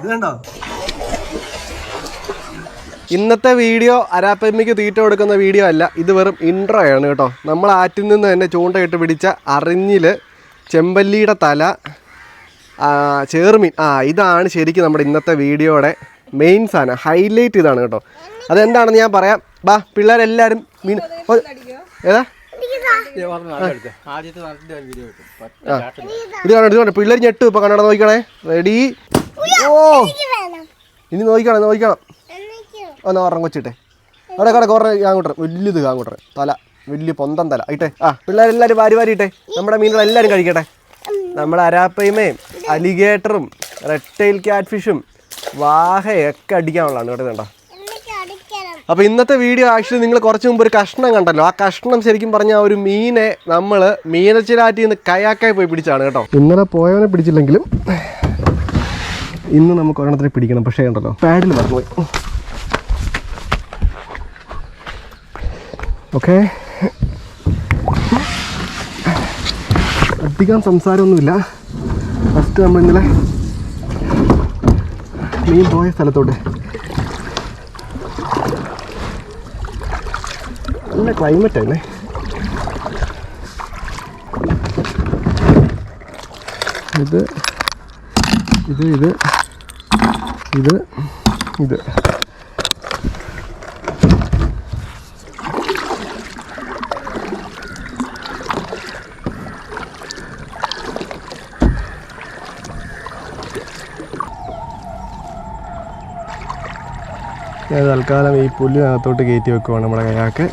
ഇത് കണ്ടോ? ഇന്നത്തെ വീഡിയോ അരാപ്പമ്മയ്ക്ക് തീറ്റ കൊടുക്കുന്ന വീഡിയോ അല്ല. ഇത് വെറും ഇൻട്രോ ആണ് കേട്ടോ. നമ്മൾ ആറ്റിൽ നിന്ന് തന്നെ ചൂണ്ട ചൂണ്ടയിട്ട് പിടിച്ച അറിഞ്ഞിൽ ചെമ്പല്ലിയുടെ തല ചേർമീൻ. ആ ഇതാണ് ശരിക്കും നമ്മുടെ ഇന്നത്തെ വീഡിയോയുടെ മെയിൻ സാധനം. ഹൈലൈറ്റ് ഇതാണ് കേട്ടോ. അതെന്താണെന്ന് ഞാൻ പറയാം. ബാ പിള്ളേരെല്ലാവരും മീൻ ഏതാ? പിള്ളേർ ഞെട്ടു. ഇപ്പൊ കണ്ണട നോക്കണേ റെഡി ഓ. ഇനി നോക്കണം നോക്കണം ഒന്ന് ഓർമ്മ കൊച്ചിട്ടെ. അവിടെ കടക്ക് ഓർമ്മ കാങ്ങോട്ടർ വലിയത് കാങ്ങോട്ടർ തല. വലിയ പൊന്തം തല. ഇട്ടെ. ആ പിള്ളേരെല്ലാവരും വാരി വാരി ഇട്ടെ. നമ്മുടെ മീനുകൾ എല്ലാവരും കഴിക്കട്ടെ. നമ്മുടെ അരാപ്പയുമേയും അലിഗേറ്ററും റെഡ് ടൈൽ ക്യാറ്റ് ഫിഷും വാഹയൊക്കെ അടിക്കാനുള്ളതാണ്. കേട്ടോ കണ്ടോ? അപ്പോൾ ഇന്നത്തെ വീഡിയോ ആക്ച്വലി നിങ്ങൾ കുറച്ച് മുമ്പ് ഒരു കഷ്ണം കണ്ടല്ലോ. ആ കഷ്ണം ശരിക്കും പറഞ്ഞ ഒരു മീനെ നമ്മൾ മീനച്ചിലാറ്റിൽ നിന്ന് കയാക്കായി പോയി പിടിച്ചാണ് കേട്ടോ. ഇന്നലെ പോയവനെ പിടിച്ചില്ലെങ്കിലും ഇന്ന് നമുക്ക് ഒരെണ്ണത്തിനെ പിടിക്കണം. പക്ഷേ ഉണ്ടല്ലോ പാഡിൽ മറന്നുപോയി. ഓക്കെ. അധികം സംസാരമൊന്നുമില്ല. ഫസ്റ്റ് നമ്മൾ ഇന്നലെ മീൻ പോയ സ്ഥലത്തോട്ട് നല്ല ക്ലൈമറ്റ് തന്നെ ഇത് ഇത് ഇത് ഇത് ഇത്. ഞാൻ തൽക്കാലം ഈ പുല്ലിനകത്തോട്ട് കയറ്റി വെക്കുവാണ് നമ്മുടെ കയാക്ക്.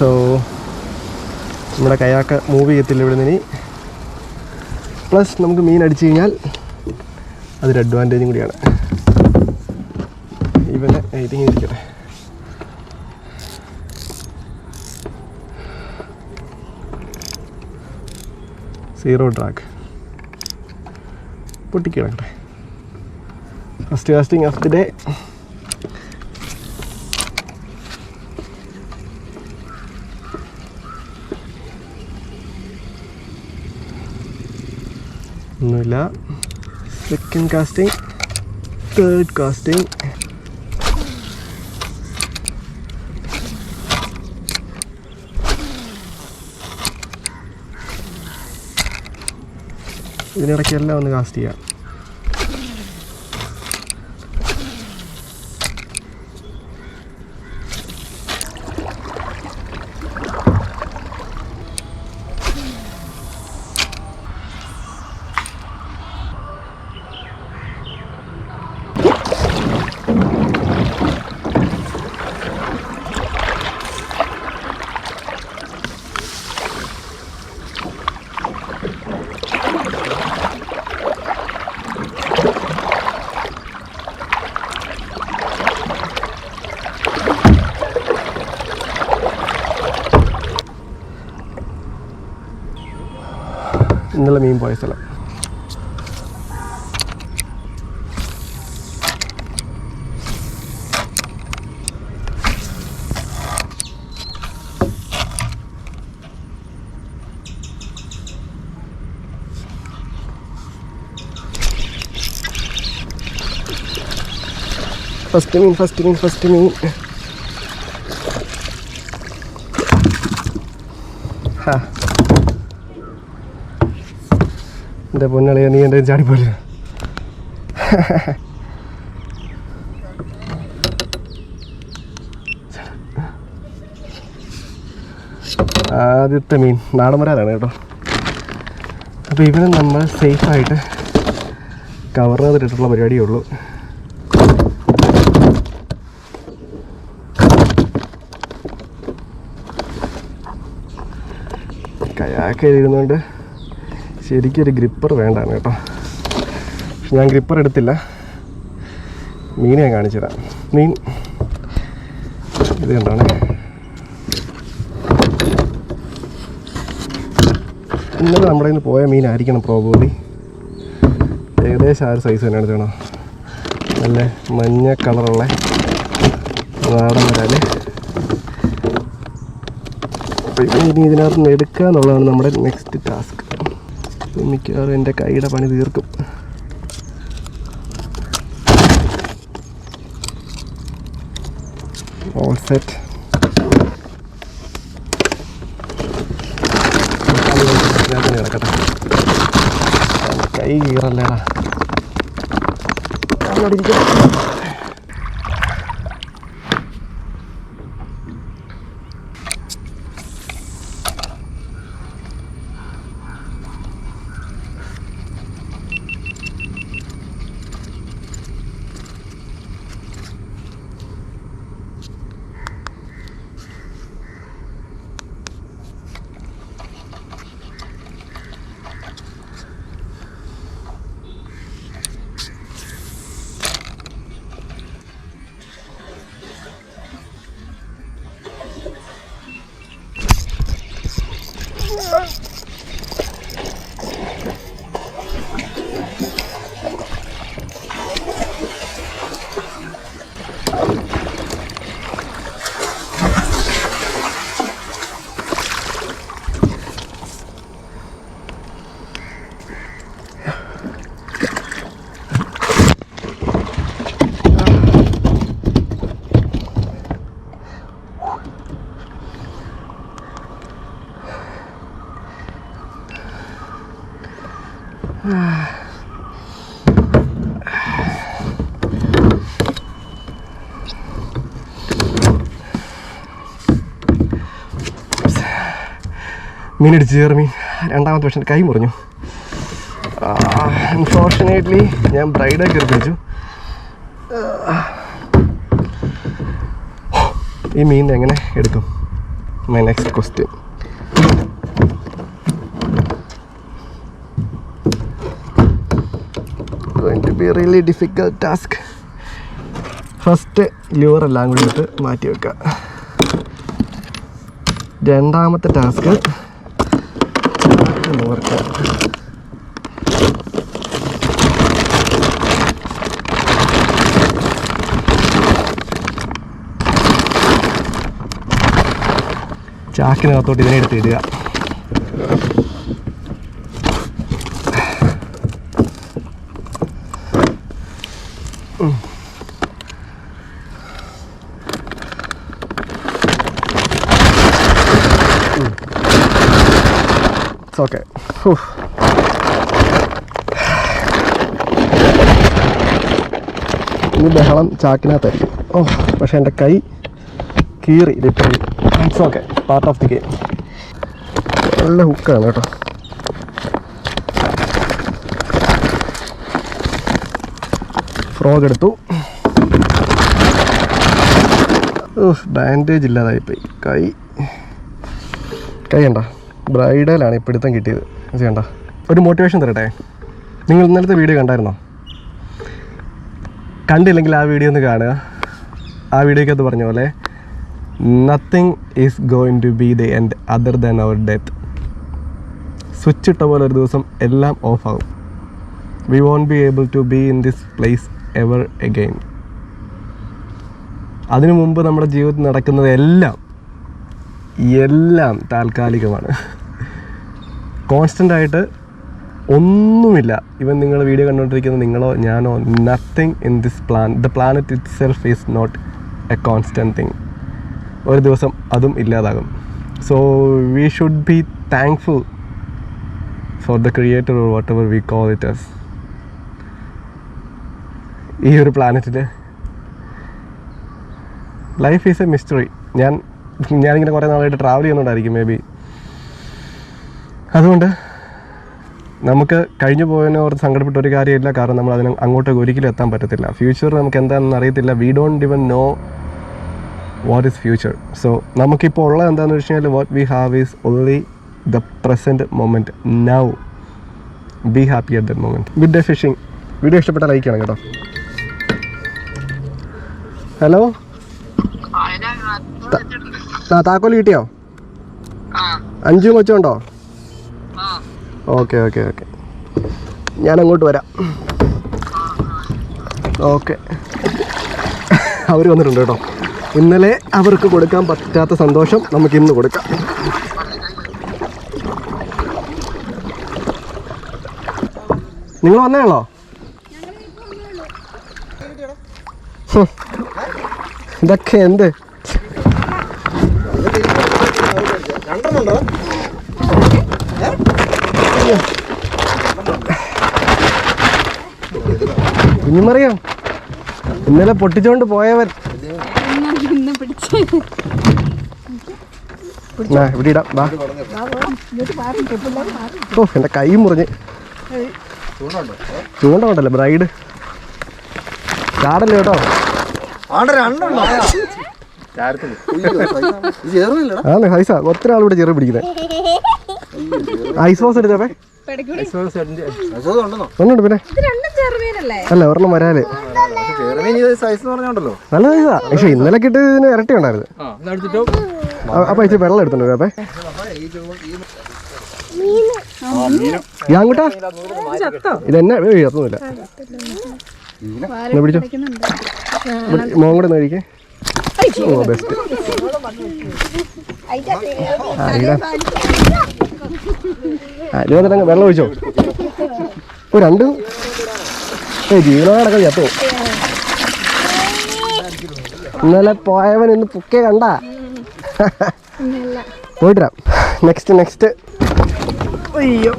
സോ നമ്മുടെ കയാക്ക് മൂവ് ചെയ്യത്തില്ല ഇവിടെ നിന്ന് പ്ലസ് നമുക്ക് മീൻ അടിച്ചു കഴിഞ്ഞാൽ അതൊരു അഡ്വാന്റേജും കൂടിയാണ്. ഇവനെ ഇതിങ്ങനെ ഇരിക്കട്ടെ. Zero drag പൊട്ടിക്കിടക്കട്ടെ. First casting of the day ഒന്നുമില്ല. സെക്കൻഡ് കാസ്റ്റിംഗ് തേർഡ് കാസ്റ്റിംഗ് ഇതിനിടയ്ക്കെല്ലാം ഒന്ന് കാസ്റ്റ് ചെയ്യാം. ഇന്നലെ മീൻ പോയ സ്ഥലം. ഫസ്റ്റ് മീൻ ഫസ്റ്റ് മീൻ ഫസ്റ്റ് മീൻ. ഹാ. എന്റെ പൊന്നളിയ നീ എന്റെ ചാടിപ്പോലെ ആദ്യത്തെ മീൻ നാടൻ വരാനാണ് കേട്ടോ. അപ്പോൾ ഇവനെ നമ്മൾ സേഫായിട്ട് ചെയ്തിട്ടുള്ള പരിപാടിയേ ഉള്ളൂ. കയാക്ക് ഇരുന്നുകൊണ്ട് ശരിക്കും ഒരു ഗ്രിപ്പർ വേണ്ടാണ് കേട്ടോ. പക്ഷെ ഞാൻ ഗ്രിപ്പർ എടുത്തില്ല. മീൻ ഞാൻ കാണിച്ചു മീൻ. ഇത് കണ്ടാണ്. ഇന്നലെ നമ്മുടെ നിന്ന് പോയ മീനായിരിക്കണം പ്രോബോളി ഏകദേശം ആ ഒരു സൈസ് തന്നെയാണ് ചെയ്യണോ നല്ല മഞ്ഞ കളറുള്ള നാടൻ അപ്പോൾ ഇനി ഇതിനകത്ത് നിന്ന് എടുക്കുക എന്നുള്ളതാണ് നമ്മുടെ നെക്സ്റ്റ് ടാസ്ക് മിക്കവാറും എന്റെ കൈയുടെ പണി തീർക്കും. ഓൾ സെറ്റ് കൈ കീറല്ലേടാ. അവിടെ കയറി മീൻ. രണ്ടാമത്തെ പക്ഷേ കൈ മുറിഞ്ഞു. അൺഫോർച്ചുനേറ്റ്ലി ഞാൻ ബ്രൈഡെ കയറി പിടിച്ചു. ഈ മീൻ എങ്ങനെ എടുക്കും? My next question going to be really really task first liver എല്ലാം കൂടി ഇട്ട് മാറ്റി വെക്കുക. രണ്ടാമത്തെ ടാസ്ക് ഓർക്കുക ചാക്കിനകത്തോട്ട് ഇതിനെ എടുത്ത് ഇടുക ഇറ്റ്സ് ഓക്കെ ഇനി ബഹളം ചാക്കിനകത്തായിരിക്കും. ഓ പക്ഷെ എന്റെ കൈ കീറി literally it's okay part of the game നല്ല ഹുക്കാണ് കേട്ടോ. ഫ്രോഗ് എടുത്തു. ബാൻഡേജ് ഇല്ലാതായിപ്പോയി. കൈ. കൈ കണ്ട. ബ്രൈഡലാണ് ഈ കിട്ടിയത്. ചെയ്യണ്ട ഒരു മോട്ടിവേഷൻ തരട്ടെ? നിങ്ങൾ ഇന്നലത്തെ വീഡിയോ കണ്ടായിരുന്നോ? കണ്ടില്ലെങ്കിൽ ആ വീഡിയോ ഒന്ന് കാണുക. ആ വീഡിയോക്കകത്ത് പറഞ്ഞ പോലെ nothing is going to be the end other than our death switch ഇട്ട പോലെ ഒരു ദിവസം എല്ലാം ഓഫ് ആകും. We won't be able to be in this place ever again അതിനു മുമ്പ് നമ്മുടെ ജീവിതത്തിൽ നടക്കുന്നത് എല്ലാം എല്ലാം താൽക്കാലികമാണ്. കോൺസ്റ്റന്റ് ആയിട്ട് ഒന്നുമില്ല. ഇവൻ നിങ്ങൾ വീഡിയോ കണ്ടുകൊണ്ടിരിക്കുന്ന നിങ്ങളോ ഞാനോ nothing in this plan the planet itself is not a constant thing ഒരു ദിവസം അതും ഇല്ലാതാകും. So we should be thankful for the creator or whatever we call it as ഈ ഒരു പ്ലാനറ്റിൽ ലൈഫ് ഈസ് എ മിസ്റ്ററി ഞാൻ ഞാനിങ്ങനെ കുറേ നാളായിട്ട് ട്രാവൽ ചെയ്യുന്നുണ്ടായിരിക്കും മേ ബി അതുകൊണ്ട് നമുക്ക് കഴിഞ്ഞു പോയതിനെ ഓർത്ത് സങ്കടപ്പെട്ട ഒരു കാര്യമില്ല. കാരണം നമ്മൾ അതിന് അങ്ങോട്ടേക്ക് ഒരിക്കലും എത്താൻ പറ്റത്തില്ല. ഫ്യൂച്ചർ നമുക്ക് എന്താണെന്ന് അറിയത്തില്ല. We don't even know what is future so നമുക്കിപ്പോൾ ഉള്ളത് എന്താണെന്ന് വെച്ച് കഴിഞ്ഞാൽ what we have is only the present moment now be happy at that moment good day fishing video ഇഷ്ടപ്പെട്ട ലൈക്ക് ചെയ്യണം കേട്ടോ. ഹലോ താക്കോൽ കിട്ടിയോ? അഞ്ചും കൊച്ചുണ്ടോ ഓക്കെ ഓക്കെ ഓക്കെ. ഞാൻ അങ്ങോട്ട് വരാം. ഓക്കെ. അവർ വന്നിട്ടുണ്ട് കേട്ടോ. ഇന്നലെ അവർക്ക് കൊടുക്കാൻ പറ്റാത്ത സന്തോഷം നമുക്ക് ഇന്ന് കൊടുക്കാം. നിങ്ങൾ വന്നേളോ. ഇതൊക്കെ എന്ത്? കുഞ്ഞുമറിയോ. ഇന്നലെ പൊട്ടിച്ചോണ്ട് പോയവൻ. ഇന്ന് പിടിച്ച് ആ, ഇവിടെ ഇടാം. വാ. ഓ എന്റെ കൈ മുറിഞ്ഞ്. ചൂണ്ട ഉണ്ടല്ലോ ബ്രൈഡ്. ചാടല്ലേ കേട്ടോ? ആണ് ഹൈസ ഒത്തിരി ആളിവിടെ ചെറു പിടിക്കുന്നത് ഐസ് വാസ് എടുത്തേ ഒന്നുണ്ട് പിന്നെ? അല്ല ഒരെണ്ണം വരാൽ. നല്ല സൈസാ പക്ഷെ ഇന്നലെ കിട്ടിയതിന് ഇരട്ടി ഉണ്ടായിരുന്നു. അപ്പൊ ഇച്ചിരി വെള്ളം എടുത്തിട്ടുണ്ട് അപ്പേ. അങ്ങോട്ടാ ഇതെന്നെ? എഴുതൊന്നുമില്ല എന്നാ പിടിച്ചോ? മോൻ കൂടെ കഴിക്കേ. ഓ ബെസ്റ്റ് വന്നിട്ട് വെള്ളം ഒഴിച്ചോ? ഓ രണ്ട്. ഏ ജീവനോടൊക്കെ ചത്തോ ഇന്നലെ പോയവൻ ഇന്ന് പുക്കേ കണ്ട. പോയിട്ടാം നെക്സ്റ്റ് നെക്സ്റ്റ് അയ്യോ.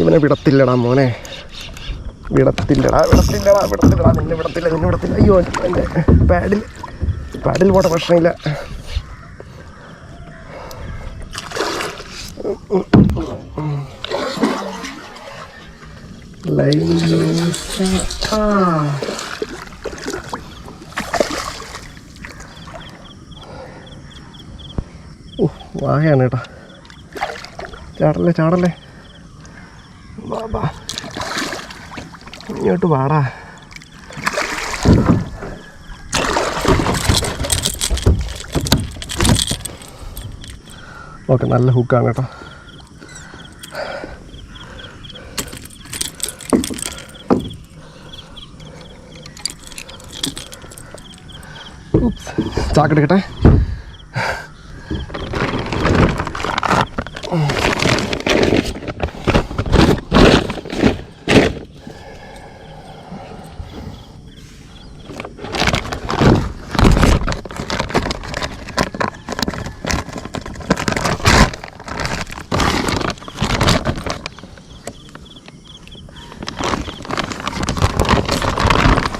ഇവനെ വിടത്തില്ലടാ മോനെ. വിടത്തില്ലടാ വിടത്തില്ലടാ വിടത്തില്ലടാ നിന്നെ വിടത്തില്ല നിന്നെ വിടത്തില്ല. അയ്യോ എന്റെ പാഡിൽ പാഡിൽ പോട്ടെ പ്രശ്നമില്ല. ലൈൻ. ആ. വാഴയാണ് കേട്ടോ. ചാടല്ലേ ചാടല്ലേ? വാ ഇങ്ങോട്ട് വാടാ. ഓക്കെ നല്ല ഹുക്കാണ് കേട്ടോ. ചാക്കെടുക്കട്ടെ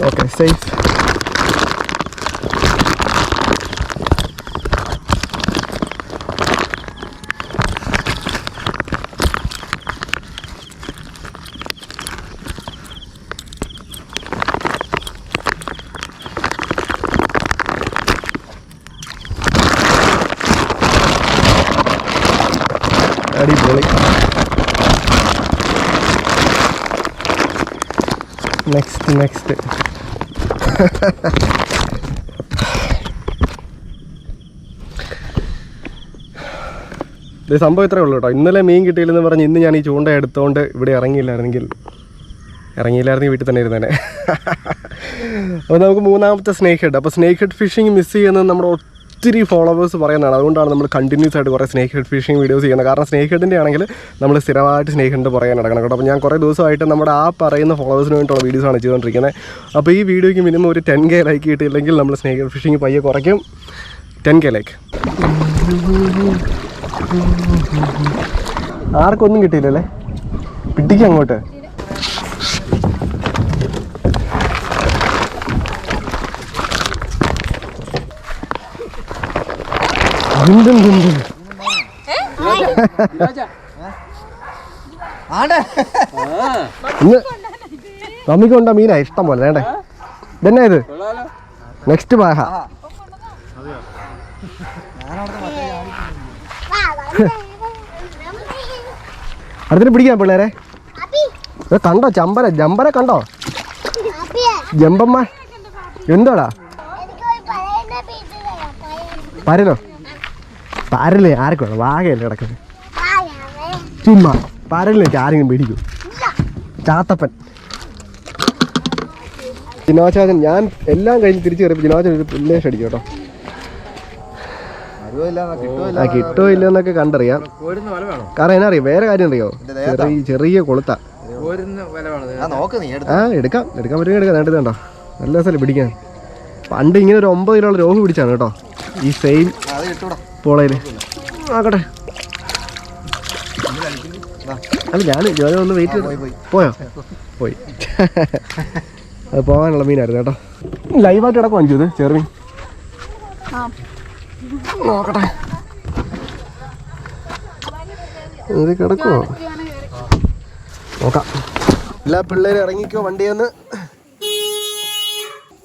ഓക്കെ സേഫ് അടിപൊളി. നെക്സ്റ്റ് നെക്സ്റ്റ് ഇത് സംഭവം ഇത്രേ ഉള്ളൂ കേട്ടോ. ഇന്നലെ മീൻ കിട്ടിയില്ലെന്ന് പറഞ്ഞ് ഇന്ന് ഞാൻ ഈ ചൂണ്ട എടുത്തുകൊണ്ട് ഇവിടെ ഇറങ്ങിയില്ലായിരുന്നെങ്കിൽ ഇറങ്ങിയില്ലായിരുന്നെങ്കിൽ വീട്ടിൽ തന്നെ ഇരുന്നേനെ. അപ്പോൾ നമുക്ക് മൂന്നാമത്തെ സ്നേക്ക് ഹെഡ് അപ്പോൾ സ്നേക്ക് ഹെഡ് ഫിഷിംഗ് മിസ് ചെയ്യുന്നത് നമ്മുടെ ഒത്തിരി ഫോളോവേഴ്സ് പറയുന്നതാണ്. അതുകൊണ്ടാണ് നമ്മൾ കണ്ടിന്യൂസ് ആയിട്ട് കുറേ സ്നേക്ക് ഹെഡ് ഫിഷിംഗ് വീഡിയോസ് ചെയ്യുന്നത്. കാരണം സ്നേക്ക് ഹെഡിന്റെ ആണെങ്കിൽ നമ്മൾ സ്ഥിരമായിട്ട് സ്നേക്ക് ഹെഡ് പറയാൻ നടക്കണം കേട്ടോ. അപ്പോൾ ഞാൻ കുറേ ദിവസമായിട്ട് നമ്മുടെ ആ പറയുന്ന ഫോളോവേഴ്സിന് വേണ്ടിയിട്ടുള്ള വീഡിയോസാണ് ചെയ്തുകൊണ്ടിരിക്കുന്നത്. അപ്പോൾ ഈ വീഡിയോയ്ക്ക് മിനിമം ഒരു ടെൻ കെ ലൈക്ക് കിട്ടിയില്ലെങ്കിൽ നമ്മൾ സ്നേക്ക് ഹെഡ് ഫിഷിംഗ് പയ്യെ കുറയ്ക്കും. ടെൻ കെ ലൈക്ക് ആർക്കൊന്നും കിട്ടിയില്ലല്ലേ? പിടിക്കും അങ്ങോട്ട് ദും, ദും, ദും. ആണ്ടെ ഇന്ന് മമ്മിക്ക് കൊണ്ട മീനാ ഇഷ്ടം പോലെ വേണ്ടേ? ഇതന്നെ ഇത്? നെക്സ്റ്റ് പാഹ അടുത്തിട്ട് പിടിക്കാം പിള്ളേരെ. കണ്ടോ ചമ്പര? ജമ്പര കണ്ടോ? ജമ്പമ്മ എന്തോടാ പരലോ പരൽ ആരൊക്കെ വേണം വാകയല്ലേ കിടക്കുന്നത്. ചുമ്മാ പരലിലേക്ക് ആരെങ്കിലും പേടിക്കും. ചാത്തപ്പൻ. ജിനോചാചൻ ഞാൻ എല്ലാം കഴിഞ്ഞ് തിരിച്ചു കയറിയപ്പോൾ ജിനോചൻ ഒരു പുല്ലേഷ് അടിക്കും കേട്ടോ. കിട്ടോ ഇല്ല ആ കിട്ടോ ഇല്ലെന്നൊക്കെ കണ്ടറിയാം. പോരുന്ന വില വേണോ കാരണം എന്നാ അറിയാം? വേറെ കാര്യം അറിയോ? ചെറിയ ചെറിയ കൊളുത്ത. ആ നോക്ക് നീ എടുത്ത്. ആ എടുക്കാം. എടുക്കാൻ പറ്റുമെങ്കിൽ എടുക്കാം. നേട്ടത് കണ്ടോ? നല്ല രസമല്ലേ പിടിക്കാൻ. പണ്ട് ഇങ്ങനെ ഒരു ഒമ്പത് കിലോ രോഗം പിടിച്ചാണ് കേട്ടോ. ഈ സെയിം പോളയിൽ ആക്കട്ടെ. അല്ല ഞാൻ ജോലി ഒന്ന് വെയിറ്റ് ചെയ്തു പോയോ പോയി. അത് പോകാനുള്ള മീനായിരുന്നു കേട്ടോ. ലൈവായിട്ട് കിടക്കും അഞ്ചു ഇത് ചെറുമീൻ. നോക്കട്ടെ. ഇത് കിടക്കുമോ നോക്കാം. എല്ലാ പിള്ളേരും ഇറങ്ങിക്കോ വണ്ടിയെന്ന്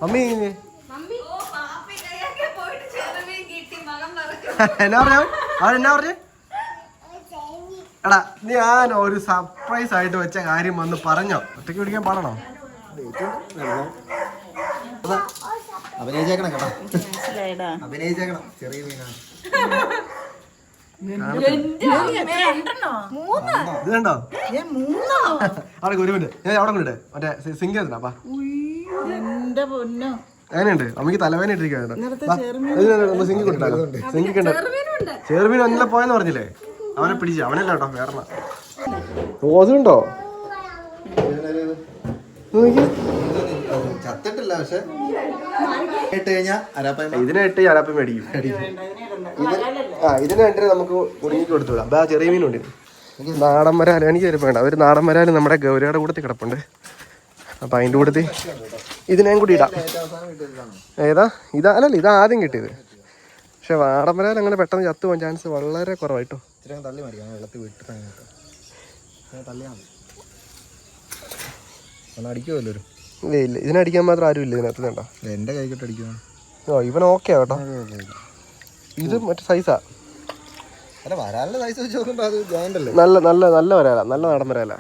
അമ്മി എന്നാ പറഞ്ഞു? അവൻ എന്നാ പറഞ്ഞു? എടാ ഞാൻ ഒരു സർപ്രൈസ് ആയിട്ട് വെച്ച കാര്യം വന്ന് പറഞ്ഞോ. ഒറ്റയ്ക്ക് പിടിക്കാൻ പാടണോ? അഭിനയിച്ചേക്കണം കേട്ടോ. അഭിനയിച്ചേക്കണം ചെറിയ മീനാണ്. ഇത് കണ്ടോ അവിടെ ഒരു മിനിറ്റ്. ഞാൻ അവിടെ കൊണ്ടിട്ടെ മറ്റേ സിംഗ് അപ്പാ അങ്ങനെയുണ്ട്. അമ്മയ്ക്ക് തലവേന ഇട്ടിരിക്കുന്നുണ്ട് സിങ്കി കൊണ്ടിട്ടാലോ സിംഗി കണ്ട? ചെറുമീൻ ഒന്നിലെ പോയെന്ന് പറഞ്ഞില്ലേ? അവനെ പിടിച്ചു. അവനല്ല കേട്ടോ വേറെ ഓസുണ്ടോ ചത്തിട്ടില്ല പക്ഷെ. ഇട്ട് കഴിഞ്ഞാ അരാപ്പ ഇതിനെ ഇട്ട് അരാപ്പ മേടിക്കും. ആ ഇതിനെ രണ്ടിനെ നമുക്ക് കുടുങ്ങി കൊടുത്തു വിടാം അപ്പൊ ആ ചെറിയ മീനുണ്ട്. നാടൻ വരാൽ എനിക്ക് വേണ്ട. ഒരു നാടൻ വരാൽ നമ്മുടെ ഗൗരിയുടെ കൂടത്തിൽ കിടപ്പുണ്ട്. അപ്പൊ അതിന്റെ കൂട്ടത്തിൽ ഇതിനെയും കൂടി ഇടാം. ഏതാ ഇതാ അല്ലല്ല ഇത് ആദ്യം കിട്ടിയത്. പക്ഷെ വാടമ്പരാൻ അങ്ങനെ പെട്ടെന്ന് ചത്തു പോകാൻ ചാൻസ് വളരെ കുറവായിട്ടോ. തള്ളി വെള്ളത്തിൽ വിട്ടിട്ട് അടിക്കുമല്ലോ ഇല്ല ഇല്ല. ഇതിനടിക്കാൻ മാത്രം ആരും ഇല്ല ഇതിനകത്ത് വേണ്ട എന്റെ കൈക്കിട്ട് അടിക്കുവാണ് ഓ ഇവൻ ഓക്കെ കേട്ടോ ഇത് മറ്റേ സൈസാ നല്ല നല്ല നല്ല വരാല. നല്ല നാടൻ വരാല.